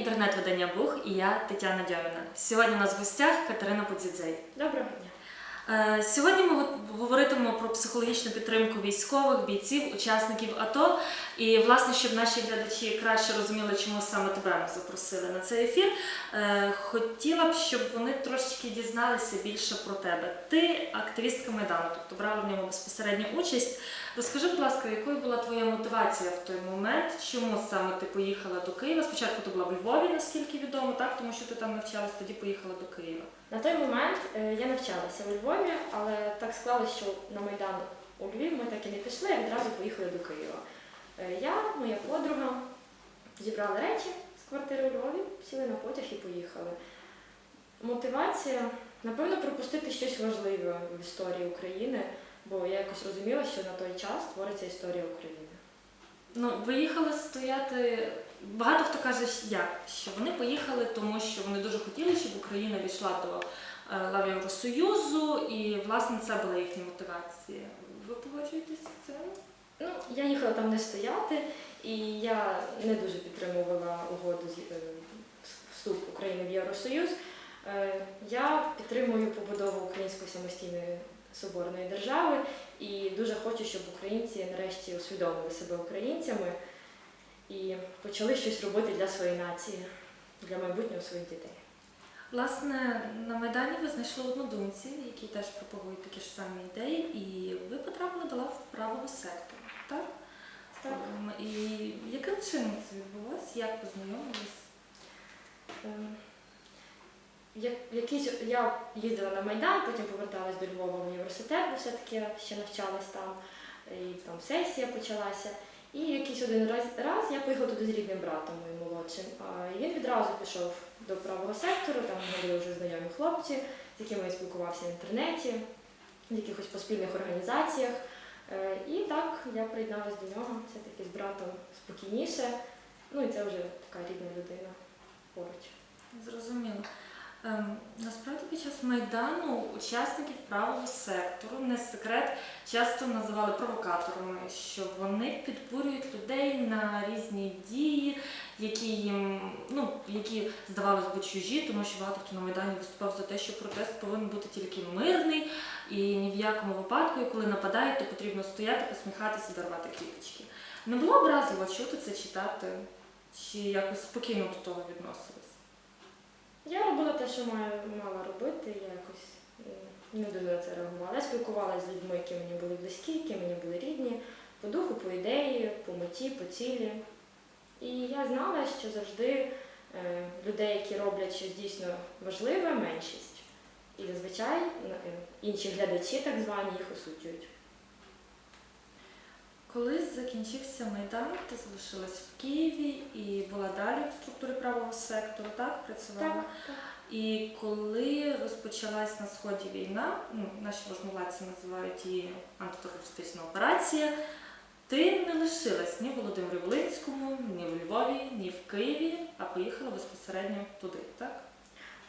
інтернет-видання Бух і я Тетяна Дьоміна. Сьогодні у нас в гостях Катерина Подзідзей. Доброго дня. Е, Сьогодні ми го- говоритимемо про психологічну підтримку військових, бійців, учасників АТО. І, власне, щоб наші глядачі краще розуміли, чому саме тебе ми запросили на цей ефір, е, хотіла б, щоб вони трошечки дізналися більше про тебе. Ти активістка Майдану, тобто брала в ньому безпосередню участь. Розкажи, будь ласка, якою була твоя мотивація в той момент? Чому саме ти поїхала до Києва? Спочатку ти була в Львові, наскільки відомо, так? Тому що ти там навчалась, тоді поїхала до Києва. На той момент е, я навчалася у Львові, але так склалося, що на Майдан у Львів ми так і не пішли, а відразу поїхали до Києва. Е, Я, моя подруга, зібрали речі з квартири у Львові, сіли на потяг і поїхали. Мотивація, напевно, пропустити щось важливе в історії України, бо я якось розуміла, що на той час твориться історія України. Ну, виїхали стояти. Багато хто каже, як, що вони поїхали, тому що вони дуже хотіли, щоб Україна війшла до лав Євросоюзу, і власне це була їхня мотивація. Ви погоджуєтесь з цим? Ну, я їхала там не стояти, і я не дуже підтримувала угоду з е, вступ України в Євросоюз. Е, Я підтримую побудову української самостійної соборної держави і дуже хочу, щоб українці нарешті усвідомили себе українцями і почали щось робити для своєї нації, для майбутнього своїх дітей. Власне, на Майдані ви знайшли однодумців, які теж пропагують такі ж самі ідеї, і ви потрапили до лав правого сектору, так? Так. І яким чином це відбулося? Як познайомились? Ем, Я, я їздила на Майдан, потім поверталась до Львова в університет, бо все-таки ще навчалась там, і там сесія почалася. І якийсь один раз, раз я поїхала туди з рідним братом моїм молодшим. Він відразу пішов до правого сектору, там були вже знайомі хлопці, з якими я спілкувався в інтернеті, в якихось поспільних організаціях. Е, І так я приєдналася до нього, все-таки з братом спокійніше. Ну і це вже така рідна людина поруч. Зрозуміло. Ем, насправді під час Майдану учасників правого сектору, не секрет, часто називали провокаторами, що вони підбурюють людей на різні дії, які їм, ну, які здавалось би чужі, тому що багато хто на Майдані виступав за те, що протест повинен бути тільки мирний, і ні в якому випадку, і коли нападають, то потрібно стояти, посміхатися, дарувати квіточки. Не було образливо чути це читати, чи якось спокійно до того відносились? Я робила те, що маю, мала робити, я якось не дуже на це реагувала. Я спілкувалася з людьми, які мені були близькі, які мені були рідні, по духу, по ідеї, по меті, по цілі. І я знала, що завжди е, людей, які роблять щось дійсно важливе, меншість. І зазвичай е, інші глядачі, так звані, їх осуджують. Коли закінчився Майдан, ти залишилась в Києві і була далі в структурі правого сектору, так? Працювала? Так, так. І коли розпочалась на сході війна, ну, наші можновладці називають її антитерористична операція, ти не лишилась ні в Володимирі Волинському, ні в Львові, ні в Києві, а поїхала безпосередньо туди, так?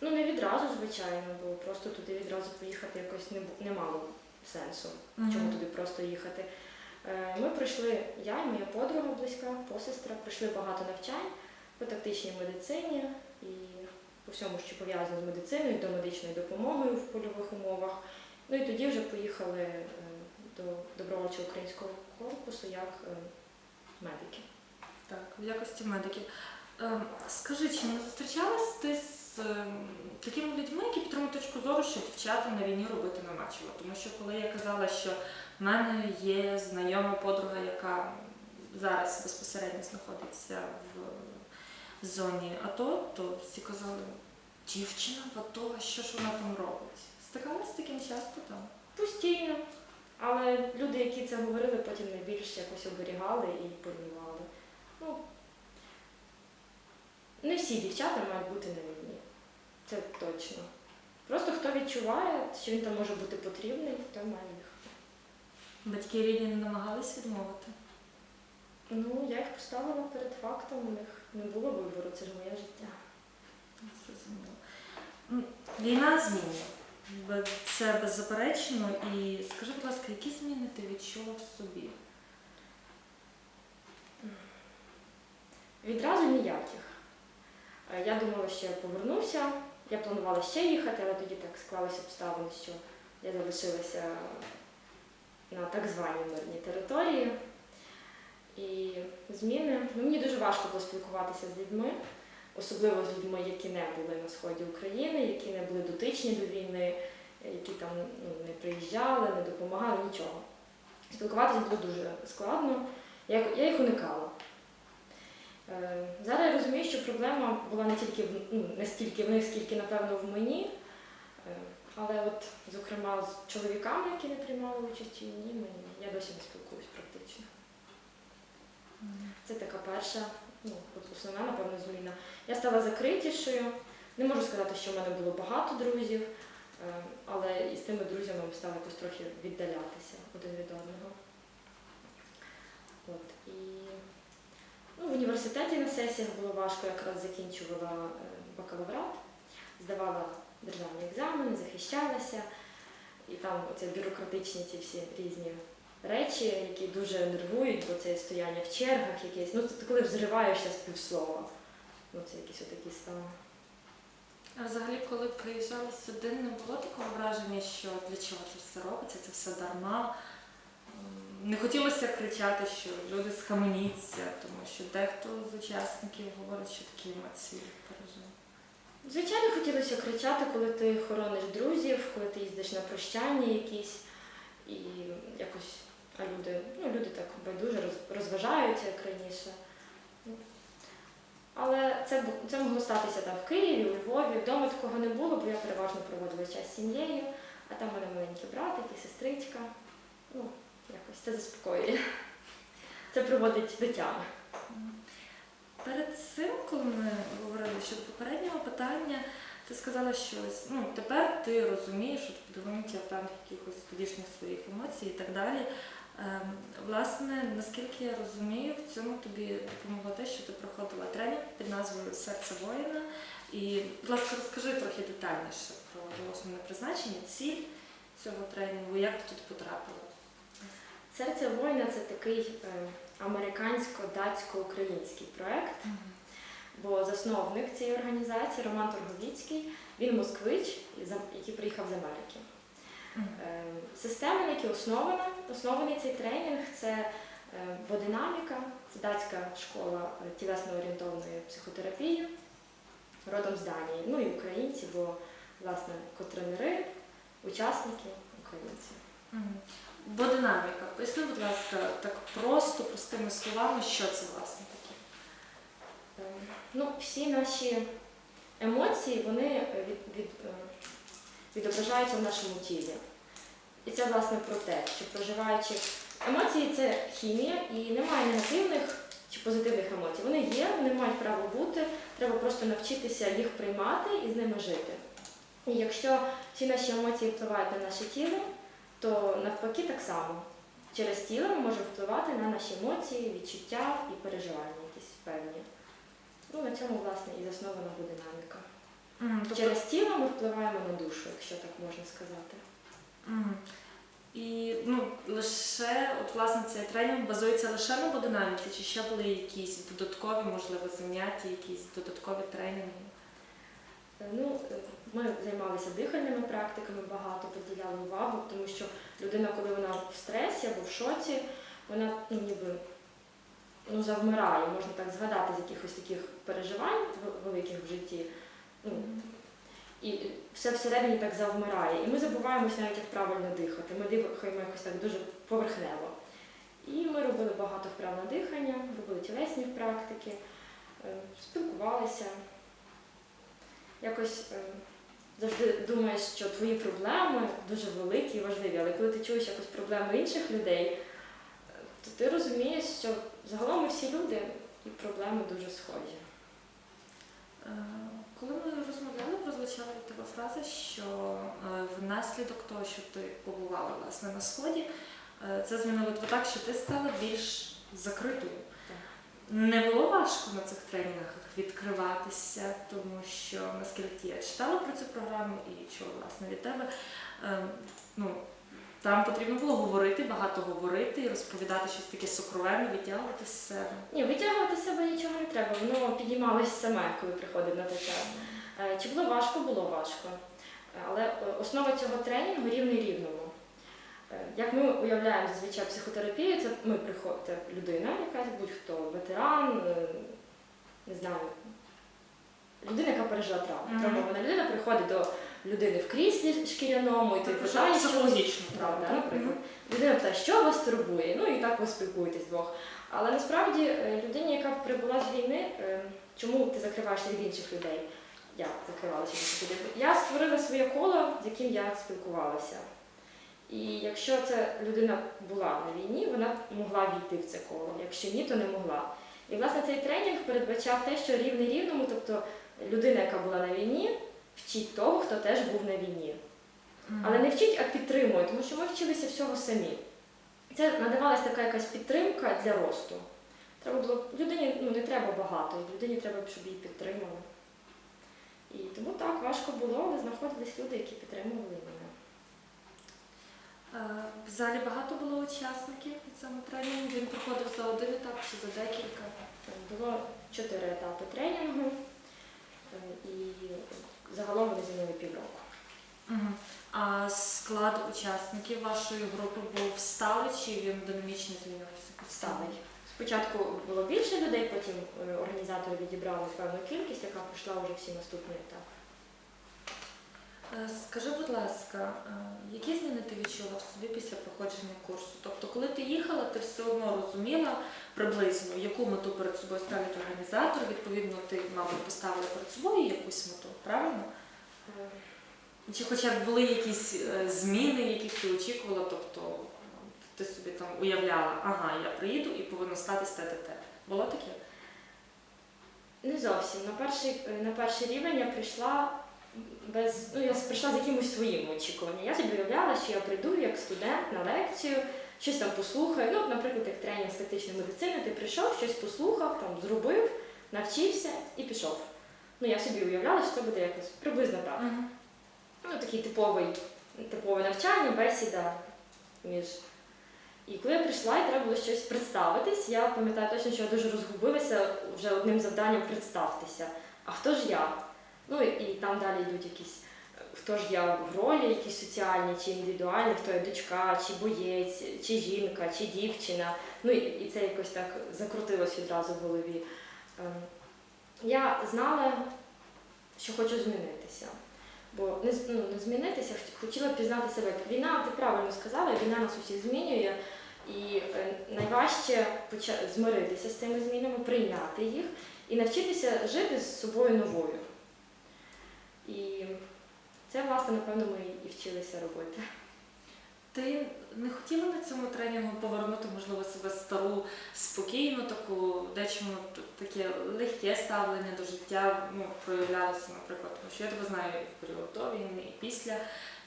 Ну не відразу, звичайно, бо просто туди відразу поїхати якось не, не мало сенсу. Чому туди просто їхати? Е, Ми пройшли, я і моя подруга близька, посестра, пройшли багато навчань по тактичній медицині і по всьому, що пов'язано з медициною, до медичною допомогою в польових умовах. Ну і тоді вже поїхали е, до добровольчого українського корпусу як е, медики. Так, в якості медиків. Скажи, чи не зустрічалась ти з такими людьми, які підтримують точку зору, що дівчата на війні робити нема чого? Тому що коли я казала, що в мене є знайома подруга, яка зараз безпосередньо знаходиться в зоні АТО, то всі казали, дівчина в АТО, що ж вона там робить? Стикалась з таким часто там? Постійно. Але люди, які це говорили, потім найбільше якось оберігали і полювали. Ну, не всі дівчата мають бути на війні. Це точно. Просто хто відчуває, що він там може бути потрібний, той має їхати. Батьки рідні не намагались відмовити. Ну, я їх поставила перед фактом, у них не було вибору, це ж моє життя. Зрозуміло. Війна змінює. Бе- Це беззаперечно. І скажи, будь ласка, які зміни ти відчула в собі? Відразу ніяких. Е, Я думала, що я повернуся. Я планувала ще їхати, але тоді так склалися обставини, що я залишилася на так званій мирній території. І зміни. Ну, мені дуже важко було спілкуватися з людьми, особливо з людьми, які не були на сході України, які не були дотичні до війни, які там ну, не приїжджали, не допомагали, нічого. Спілкуватися було дуже складно. Я, я їх уникала. Е, Зараз я розумію, що проблема була не тільки в, ну, не стільки в них, скільки, напевно, в мені. Але от, зокрема, з чоловіками, які не приймали участь у війні, мені, я досі не спілкуюсь практично. Це така перша, ну, основна, напевно, зміна. Я стала закритішою. Не можу сказати, що в мене було багато друзів, е, але із тими друзями ми стали якось трохи віддалятися один від одного. От, і ну, в університеті на сесіях було важко, якраз закінчувала е, бакалаврат, здавала державні екзамени, захищалася. І там оці бюрократичні ці всі різні речі, які дуже нервують, бо це стояння в чергах якесь. Ну, це коли взриваєшся з півслова. Ну, це якісь отакі стани. А взагалі, коли приїжджали сюди, не було такого враження, що для чого це все робиться, це все дарма. Не хотілося кричати, що люди схаменіться, тому що дехто з учасників говорить, що такі емоції. Звичайно, хотілося кричати, коли ти хорониш друзів, коли ти їздиш на прощання якісь, і якось а люди, ну, люди так байдуже розважаються, як раніше. Але це, це могло статися там в Києві, у Львові. Вдома такого не було, бо я переважно проводила час з сім'єю, а там у мене маленький братик і сестричка. Ну, якось це заспокоює. Це приводить до тями. Перед цим, коли ми говорили щодо попереднього питання, ти сказала щось, ну тепер ти розумієш от підґрунтя певних якихось тодішніх своїх емоцій і так далі. Ем, власне, наскільки я розумію, в цьому тобі допомогло те, що ти проходила тренінг під назвою Серце воїна. І, будь ласка, розкажи трохи детальніше про основне призначення, ціль цього тренінгу, як ти тут потрапила. Серце воїна це такий е, американсько-датсько-український проект. Бо засновник цієї організації Роман Торговіцький, він москвич, який приїхав з Америки. Е, Система, на якій основана, оснований цей тренінг, це е, бодинаміка, це датська школа е, тілесно-орієнтовної психотерапії, родом з Данії. Ну і українці, бо власне котренери, учасники українці. Бо динаміка. Поясни, будь ласка, так просто, простими словами, що це власне таке. Ну, всі наші емоції вони від, від, е, відображаються в нашому тілі. І це власне про те, що проживаючи емоції це хімія і немає негативних чи позитивних емоцій. Вони є, вони мають право бути, треба просто навчитися їх приймати і з ними жити. І якщо всі наші емоції впливають на наше тіло, то навпаки так само. Через тіло ми можемо впливати на наші емоції, відчуття і переживання якісь певні. Ну, на цьому, власне, і заснована буде динаміка. Мгм, Тобто, Через тіло ми впливаємо на душу, якщо так можна сказати. мгм. І ну, лише, от власне, цей тренінг базується лише на бодинаміці, чи ще були якісь додаткові, можливо, заняття, якісь додаткові тренінги? Е, Ну, е, ми займалися дихальними практиками, багато приділяли увагу, тому що людина, коли вона в стресі або в шоці, вона ну, ніби ну, завмирає, можна так згадати з якихось таких переживань великих в житті. Ну, і все всередині так завмирає. І ми забуваємося навіть, як правильно дихати. Ми дихаємо якось так дуже поверхнево. І ми робили багато вправ на дихання, робили тілесні практики, е, спілкувалися. Якось е, завжди думаєш, що твої проблеми дуже великі і важливі, але коли ти чуєш якось проблеми інших людей, е, то ти розумієш, що загалом ми всі люди і проблеми дуже схожі. Е, Коли ми розмовляли, прозвучала від тебе фраза, що внаслідок того, що ти побувала власне на сході, це змінило тебе так, що ти стала більш закритою. Не було важко на цих тренінгах відкриватися, тому що наскільки я читала про цю програму і чула власне від тебе, е, ну, Там потрібно було говорити, багато говорити і розповідати щось таке сокровенне, витягувати з себе. Ні, витягувати з себе нічого не треба, воно піднімалось саме, коли приходив на той час. Е, Чи було важко? Було важко. Але е, основа цього тренінгу рівний рівному. Е, Як ми уявляємо зазвичай психотерапію, це ми приходить людина, якась будь-хто ветеран, е, не знаю, людина, яка пережила травму. Мгм. Травмована людина приходить до людини в кріслі шкіряному і той Тобто питає, що Правда, наприклад. Людина питає, що вас турбує, ну і так ви спілкуєтесь вдвох. Але насправді е, людині, яка прибула з війни, чому ти закриваєшся від інших людей? Я закривалася від інших людей. Я створила своє коло, з яким я спілкувалася. І якщо ця людина була на війні, вона могла війти в це коло. Якщо ні, то не могла. І власне цей тренінг передбачав те, що рівний рівному, тобто людина, яка була на війні, вчить того, хто теж був на війні. Але не вчить, а підтримує, тому що ми вчилися всього самі. Це надавалася така якась підтримка для росту. Треба було людині ну, не треба багато, людині треба, щоб її підтримали. І тому так важко було, але знаходились люди, які підтримували мене. Е, В залі багато було учасників у цьому тренінгу. Він проходив за один етап чи за декілька. Було чотири етапи тренінгу, е, і загалом вони зайняли півроку. Мгм. А склад учасників вашої групи був сталий чи він динамічно змінювався? Сталий. Спочатку було більше людей, потім е, організатори відібрали певну кількість, яка пройшла вже всі наступні етапи. Е, Скажи, будь ласка, е, які зміни ти відчула в собі після проходження курсу? Тобто, коли ти їхала, ти все одно розуміла приблизно, яку мету перед собою ставить організатор. Відповідно, ти, мабуть, поставила перед собою якусь мету, правильно? Е, Чи хоча б були якісь зміни, яких ти очікувала, тобто ти собі там уявляла, ага, я приїду і повинна статись те те те Було таке? Не зовсім. На перший, на перший рівень я прийшла без. Ну, я прийшла з якимось своїм очікуванням. Я собі уявляла, що я прийду як студент на лекцію, щось там послухаю. Ну, наприклад, як тренінг з тактичної медицини, ти прийшов, щось послухав, там зробив, навчився і пішов. Ну, я собі уявляла, що це буде якось приблизно так. Ну, такий типовий, типове навчання, бесіда між. І коли я прийшла і треба було щось представитись, я пам'ятаю точно, що я дуже розгубилася вже одним завданням представтеся. А хто ж я? Ну і, там далі йдуть якісь, е, хто ж я в ролі, якісь соціальні чи індивідуальні, хто я дочка, чи боєць, чи жінка, чи дівчина. Ну і, це якось так закрутилось відразу в голові. Ем, Я знала, що хочу змінитися. Бо не, ну, не змінитися, хот- хотіла пізнати себе. Війна, ти правильно сказала, війна нас усіх змінює. І е, найважче змиритися з цими змінами, прийняти їх і навчитися жити з собою новою. І це, власне, напевно, ми і вчилися робити. Ти не хотіла на цьому тренінгу повернути, можливо, себе стару, спокійну, таку, дечому таке легке ставлення до життя ну, проявлялося, наприклад, тому що я тебе знаю і в період до війни, і після,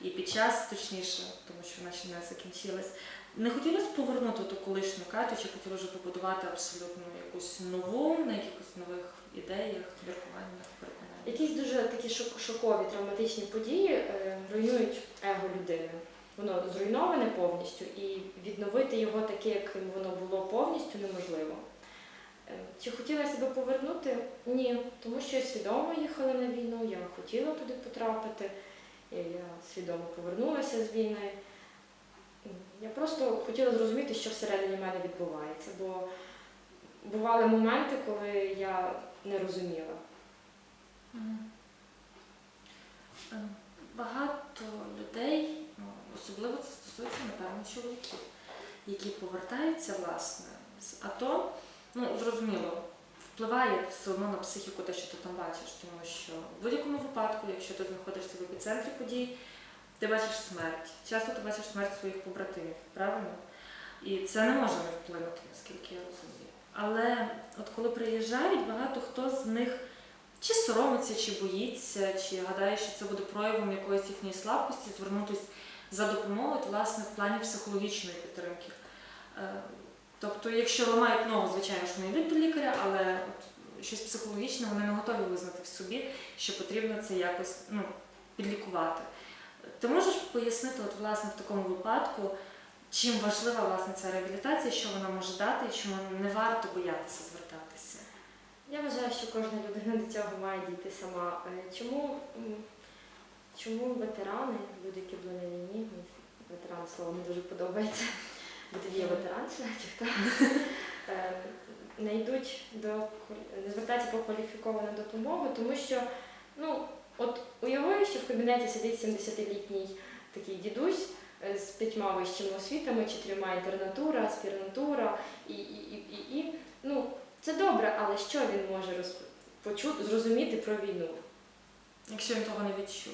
і під час, точніше, тому що вона ще не закінчилась. Не хотілося повернути ту колишню Катю, чи хотіла вже побудувати абсолютно якусь нову, на якихось нових ідеях, міркуваннях, переконаннях? Якісь дуже такі шок- шокові травматичні події е, руйнують его людини. Воно зруйноване повністю, і відновити його таке, яким воно було повністю, неможливо. Е, Чи хотіла себе повернути? Ні, тому що я свідомо їхала на війну, я хотіла туди потрапити, я свідомо повернулася з війни. Я просто хотіла зрозуміти, що всередині мене відбувається, бо бували моменти, коли я не розуміла. Е, Багато людей, ну, особливо це стосується, напевно, чоловіків, які повертаються власне з АТО, ну зрозуміло, впливає все одно на психіку те, що ти там бачиш, тому що в будь-якому випадку, якщо ти знаходишся в епіцентрі подій, ти бачиш смерть. Часто ти бачиш смерть своїх побратимів, правильно? І це не може не вплинути, наскільки я розумію. Але от коли приїжджають, багато хто з них чи соромиться, чи боїться, чи гадає, що це буде проявом якоїсь їхньої слабкості, звернутися за допомогою, власне, в плані психологічної підтримки. Тобто, якщо ламають ногу, звичайно, що не йдуть до лікаря, але от щось психологічне вони не готові визнати в собі, що потрібно це якось ну, підлікувати. Ти можеш пояснити, от, власне, в такому випадку, чим важлива власне ця реабілітація, що вона може дати і чому не варто боятися звертатися? Я вважаю, що кожна людина до цього має дійти сама. Е, Чому, чому ветерани, люди, які були на війні, ветеран слово не дуже подобається, бо тоді чи хто, е, не йдуть до не звертаються по кваліфіковану допомогу, тому що ну, от уяви, що в кабінеті сидить 70-літній такий дідусь е, з п'ятьма вищими освітами, чотирма інтернатура, аспірантура і, і, і, і, і. Ну, це добре, але що він може роз... почути, зрозуміти про війну? Якщо він того не відчув.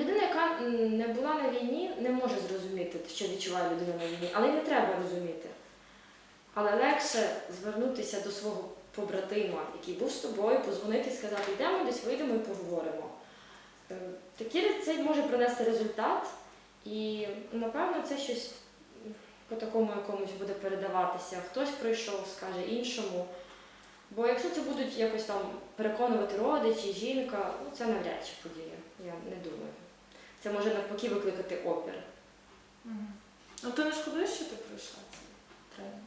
Людина, яка не була на війні, не може зрозуміти, що відчуває людина на війні, але й не треба розуміти. Але легше звернутися до свого побратима, який був з тобою, позвонити і сказати, йдемо десь, вийдемо і поговоримо. Е, Такий це може принести результат, і напевно це щось по такому якомусь буде передаватися. Хтось прийшов, скаже іншому. Бо якщо це будуть якось там переконувати родичі, жінка, ну це навряд чи подія. Я не думаю. Це може навпаки викликати опір. Угу. Ну ти не шкодуєш, що ти пройшла цей тренінг?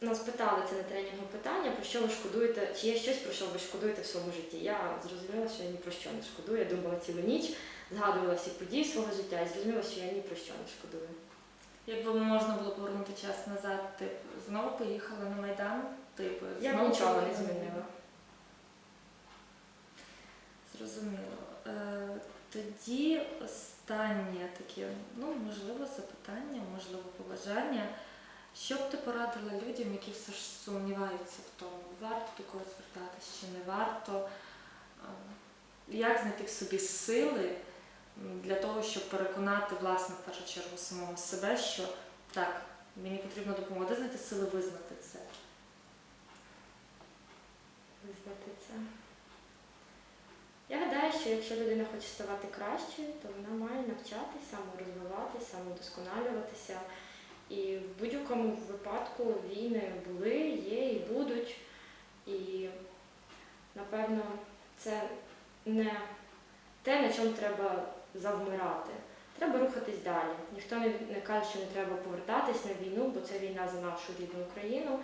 Нас питали це на тренінгу питання, про що ви шкодуєте, чи є щось, про що ви шкодуєте в своєму житті. Я зрозуміла, що я ні про що не шкодую. Я думала цілу ніч, згадувала всі події свого життя і зрозуміла, що я ні про що не шкодую. Якби можна було повернути час назад, ти б знову поїхала на Майдан? Ти б Я б знову нічого не змінила. Зрозуміло. Е, тоді останнє таке, ну, можливо, запитання, можливо, побажання. Що б ти порадила людям, які все ж сумніваються в тому, варто до когось звертатись чи не варто? Е, Як знайти в собі сили для того, щоб переконати, власне, в першу чергу самого себе, що так, мені потрібна допомога, де знайти сили визнати це? Визнати це. Я гадаю, що якщо людина хоче ставати кращою, то вона має навчатися, саморозвиватися, самодосконалюватися. І в будь-якому випадку війни були, є і будуть. І напевно це не те, на чому треба завмирати. Треба рухатись далі. Ніхто не, каже, що не треба повертатись на війну, бо це війна за нашу рідну Україну.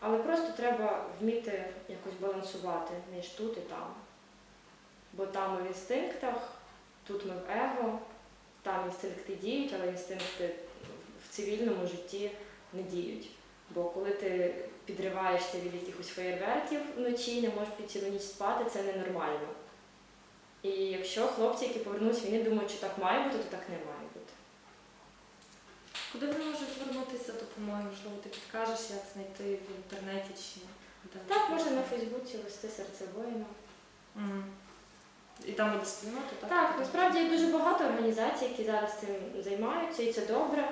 Але просто треба вміти якось балансувати між тут і там. Бо там ми в інстинктах, тут ми в его, там інстинкти діють, але інстинкти в цивільному житті не діють. Бо коли ти підриваєшся від якихось феєрверків вночі, не можеш під цілу ніч спати, це ненормально. І якщо хлопці, які повернулися з війни, думають, що так має бути, то так не має бути. Куди вони можуть звернутися за допомогою? Можливо, ти підкажеш, як знайти в інтернеті чи? Так, можна на Фейсбуці вести серце воїна. Мгм. І там буде спільнота, так? Так, насправді є дуже багато організацій, які зараз цим займаються, і це добре.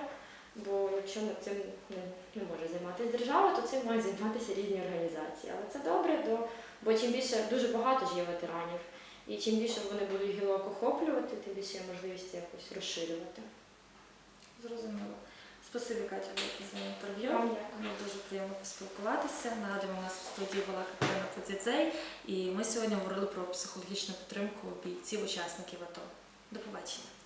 Бо якщо цим не, не може займатися держава, то цим мають займатися різні організації. Але це добре, до, бо чим більше дуже багато ж є ветеранів, і чим більше вони будуть гілок охоплювати, тим більше є можливість якось розширювати. Зрозуміло. Спасибі, Катя, велике за інтерв'ю. Було дуже приємно поспілкуватися. Нагадуємо, у нас в студії була Катерина Фадзідзей, і ми сьогодні говорили про психологічну підтримку бійців, учасників АТО. До побачення.